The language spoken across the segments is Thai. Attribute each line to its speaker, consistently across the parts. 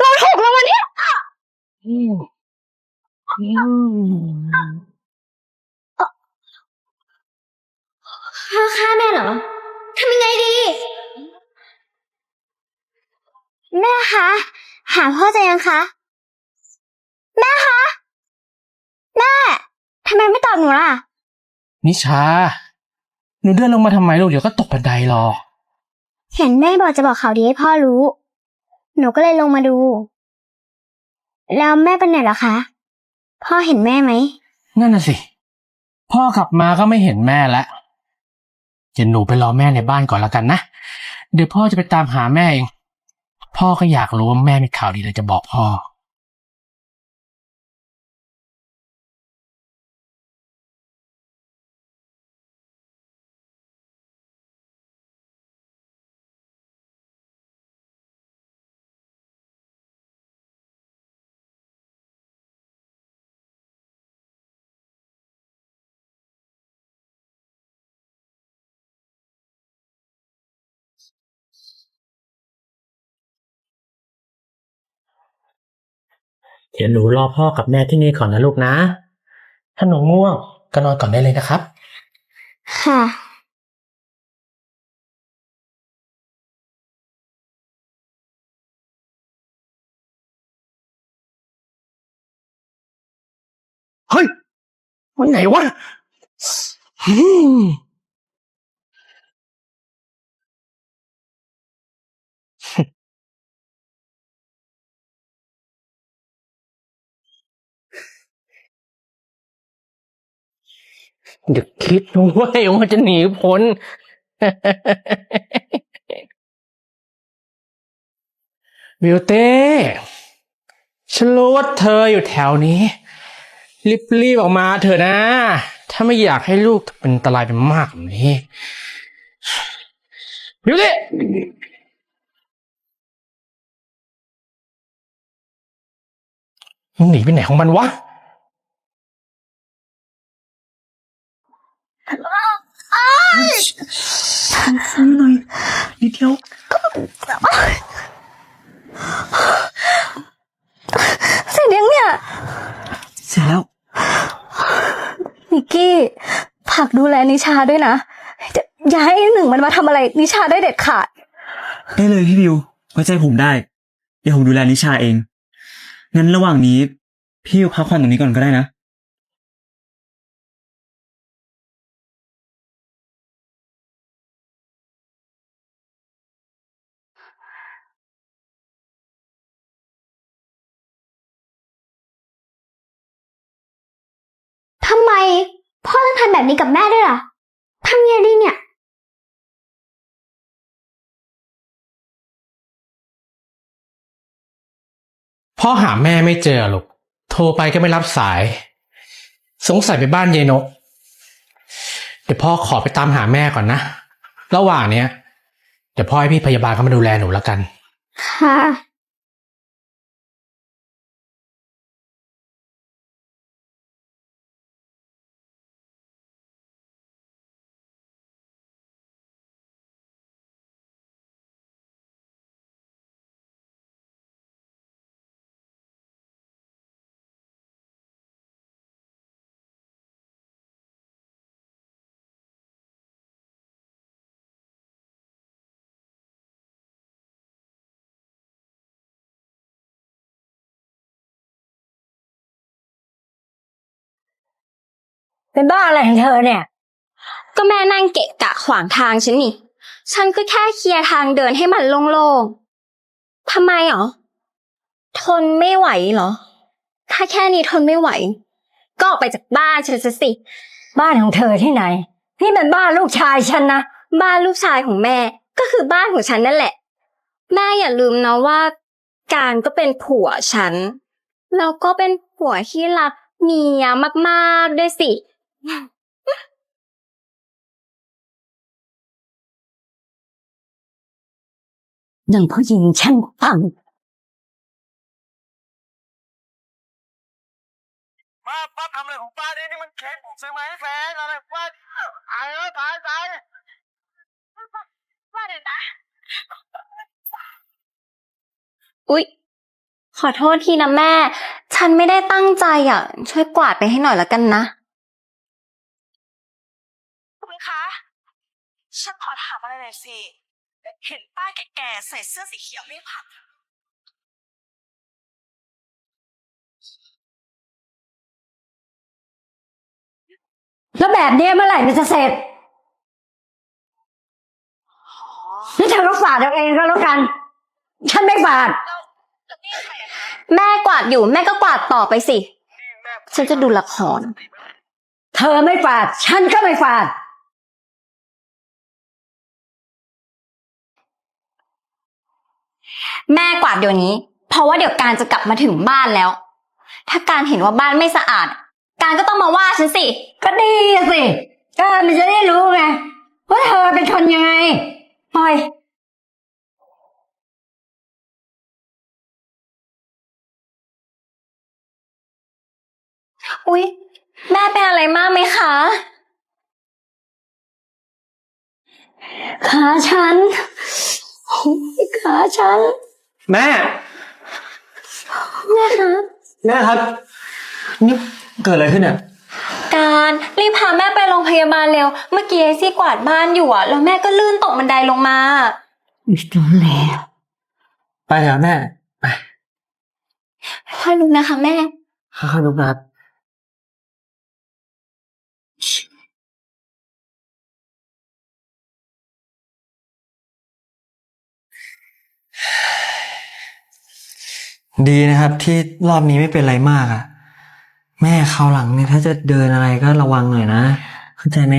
Speaker 1: เราถูกรางวัลที่
Speaker 2: อืมอืม
Speaker 1: พ่อฆ่าแม่เหรอทำยังไงดี แม่คะ หาพ่อจะยังคะ แม่คะ แม่ทำไมไม่ตอบหนูล่ะ
Speaker 2: นิชา หนูเดินลงมาทำไมลูกเดี๋ยวก็ตกบันไดหรอก
Speaker 1: เห็นแม่บอกจะบอกข่าวดีให้พ่อรู้ หนูก็เลยลงมาดู แล้วแม่เป็นไหนเหรอคะ พ่อเห็นแม่ไหม
Speaker 2: นั่นน่ะสิ พ่อกลับมาก็ไม่เห็นแม่แล้วเดี๋ยวหนูไปรอแม่ในบ้านก่อนละกันนะ เดี๋ยวพ่อจะไปตามหาแม่เอง พ่อก็อยากรู้ว่าแม่มีข่าวดีอะไรจะบอกพ่อ เดี๋ยวหนูรอพ่อกับแม่ที่นี่ก่อนนะลูกนะ ถ้าหนูง่วงก็นอนก่อนได้เลยนะครับ
Speaker 1: ค่ะ
Speaker 2: เฮ้ยวันไหนวะอืม อย่าคิดนะเว้ยว่าจะหนีพ้นบิวเต้ฉันรู้ว่าเธออยู่แถวนี้ รีบๆออกมาเถอะนะ ถ้าไม่อยากให้ลูกเป็นอันตรายเป็นมากแบบนี้บิวเต้หนีไปไหนของมันวะ
Speaker 3: ซื้อหน่อยนิดเดียว
Speaker 1: เสร็จยังเนี่ย
Speaker 3: เสร็จแล้ว
Speaker 1: นิกกี้ผักดูแลนิชาด้วยนะจะอย่าให้หนึ่งมันมาทำอะไรนิชาได้เด็ดขาด
Speaker 3: ได้เลยพี่บิวไว้ใจผมได้ เดี๋ยวผมดูแลนิชาเอง งั้นระหว่างนี้ พี่บิวพักผ่อนตรงนี้ก่อนก็ได้นะ
Speaker 1: แบบนี้กับแม่ด้วยล่ะทำไงดีเนี่ย
Speaker 2: พ่อหาแม่ไม่เจอลูก โทรไปก็ไม่รับสาย สงสัยไปบ้านยายนก เดี๋ยวพ่อขอไปตามหาแม่ก่อนนะ ระหว่างเนี้ย เดี๋ยวพ่อให้พี่พยาบาลเขามาดูแลหนูแล้วกัน
Speaker 1: ค่ะ
Speaker 4: เป็นบ้าอะไรของเธอเนี่ย
Speaker 1: ก็แม่นั่งเกะกะขวางทางฉันนี่ ฉันก็แค่เคลียร์ทางเดินให้มันโล่งๆทำไมหรอ ทนไม่ไหวเหรอ ถ้าแค่นี้ทนไม่ไหว ก็ออกไปจากบ้านฉันซะสิ
Speaker 4: บ้านของเธอที่ไหน นี่เป็นบ้านลูกชายฉันนะ
Speaker 1: บ้านลูกชายของแม่ ก็คือบ้านของฉันนั่นแหละ แม่อย่าลืมนะว่า การก็เป็นผัวฉัน แล้วก็เป็นผัวที่รักเมียมากๆด้วยสิ
Speaker 4: หนึ่งผู้หญิงช่างฟัง
Speaker 3: ป้าป้าทำอะไรของป้าเนี่ยนี่มันเค้กผมซื้อมาให้แฟนอะไรป้าตายแล้วตายตาย
Speaker 1: อุ๊ย ขอโทษทีนะแม่ ฉันไม่ได้ตั้งใจอะ ช่วยกวาดไปให้หน่อยละกันนะ
Speaker 5: คุณคะ ฉันขอถามอะไรหน่อยสิ เห็นป้าแก่ๆใส่เสื้อสีเขียวไม่ผัด
Speaker 4: แล้วแบบนี้เมื่อไหร่มันจะเสร็จนี่เธอก็ฝาดเอาเองก็แล้วกัน ฉันไม่ฝาด
Speaker 1: แม่กวาดอยู่แม่ก็กวาดต่อไปสิ ฉันจะดูละคร
Speaker 4: เธอไม่ฝาด ฉันก็ไม่ฝาด
Speaker 1: แม่กวาดเดี๋ยวนี้ เพราะว่าเดี๋ยวการจะกลับมาถึงบ้านแล้ว ถ้าการเห็นว่าบ้านไม่สะอาด การก็ต้องมาว่าฉันสิ
Speaker 4: ก็ดีสิก็มันจะได้รู้ไงว่าเธอเป็นคนยังไงปล่อย
Speaker 1: อุ๊ย แม่เป็นอะไรมากไหมคะ
Speaker 4: ขาฉันโอ้ย ขาฉัน
Speaker 2: แม่
Speaker 1: แม่คะ
Speaker 2: แม่ครับ นี่เกิดอะไรขึ้นเนี่ย
Speaker 1: การรีบพาแม่ไปโรงพยาบาลเร็ว เมื่อกี้ไอซี่กวาดบ้านอยู่อะแล้วแม่ก็ลื่นตกบันไดลงมา
Speaker 4: ไม่ต้องแล้ว
Speaker 2: ไปเถอะแม่ ไป
Speaker 1: ค่อยลุกนะคะแม่
Speaker 2: ค่อยๆลุกนะครับ ดีนะครับที่รอบนี้ไม่เป็นไรมากอะแม่คราวหลังเนี่ยถ้าจะเดินอะไรก็ระวังหน่อยนะ เข้าใจไหม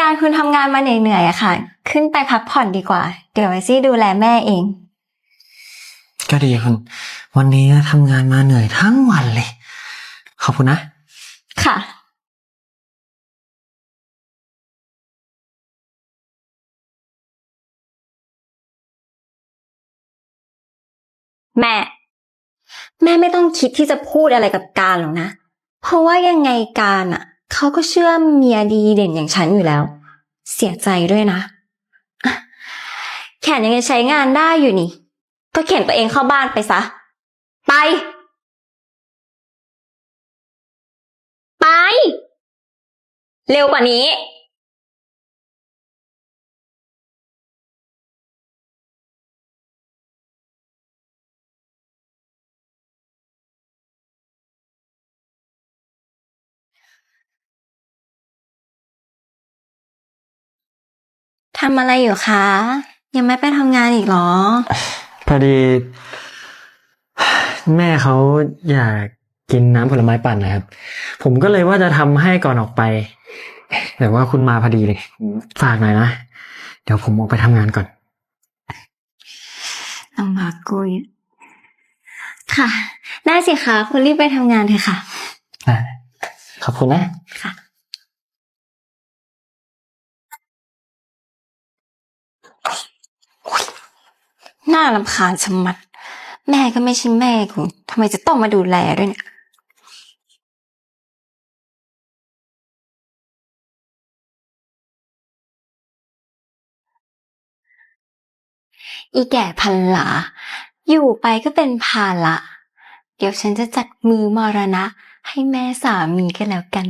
Speaker 1: การคุณทำงานมาเหนื่อยๆอะค่ะ ขึ้นไปพักผ่อนดีกว่า เดี๋ยวไอซี่ดูแลแม่เอง
Speaker 2: ก็ดีคุณวันนี้ทำงานมาเหนื่อยทั้งวันเลย ขอบคุณนะ
Speaker 1: ค่ะ แม่ แม่ไม่ต้องคิดที่จะพูดอะไรกับการหรอกนะ เพราะว่ายังไงการอะเขาก็เชื่อเมียดีเด่นอย่างฉันอยู่แล้ว เสียใจด้วยนะ แขนยังจะใช้งานได้อยู่นี่ ก็เข็นตัวเองเข้าบ้านไปซะ ไป ไป เร็วกว่านี้ ทำอะไรอยู่คะ ยังไม่ไปทำงานอีกเหรอ
Speaker 3: พอดี แม่เขาอยากกินน้ำผลไม้ปั่นนะครับ ผมก็เลยว่าจะทำให้ก่อนออกไป แต่ว่าคุณมาพอดีเลย ฝากหน่อยนะ เดี๋ยวผมออกไปทำงานก่อน
Speaker 1: น้องมากุยค่ะ ได้สิคะคุณรีบไปทำงานเถอะค่ะ
Speaker 3: ขอบคุณนะ
Speaker 1: ค่ะ น่ารำคาญชะมัด แม่ก็ไม่ใช่แม่คุณทำไมจะต้องมาดูแลด้วยเนี่ย อีแก่พันหลา อยู่ไปก็เป็นภาระเดี๋ยวฉันจะจัดมือมรณะ ให้แม่สามีก็แล้วกัน